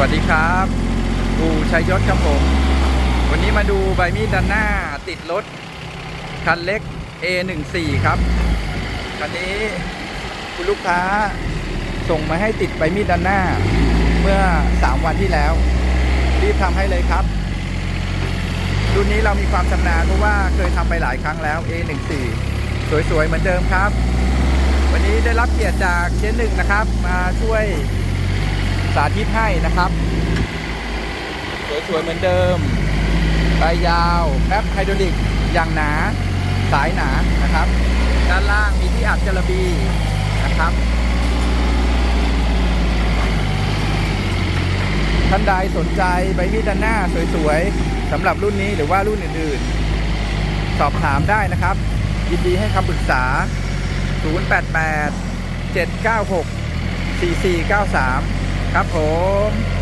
วัสดีครับอูชัยยศครับผม วันนี้มาดูใบมีดด้านหน้าติดรถ คันเล็ก A14 ครับ คันนี้คุณลูกค้าส่งมาให้ติดใบมีดด้านหน้า เมื่อ 3 วันที่แล้ว รีบทำให้เลยครับ รุ่นนี้เรามีความชำนาญเพราะว่าเคยทำไปหลายครั้งแล้ว A14 สวยๆ เหมือนเดิมครับ วันนี้ได้รับเกียรติจากเจ๊หนึ่งนะครับ มาช่วยาธิตให้นะครับสวยๆเหมือนเดิมใบยาวแป๊บไฮดรอลิกอย่างหนาสายหนานะครับ ด้านล่างมีที่อัดจระบีนะครับท่านใดสนใจใบมีดด้านหน้าสวยๆสำหรับรุ่นนี้หรือว่ารุ่นอื่นๆ สอบถามได้นะครับ ยินดีให้คำปรึกษา 088 796 4493 ครับผม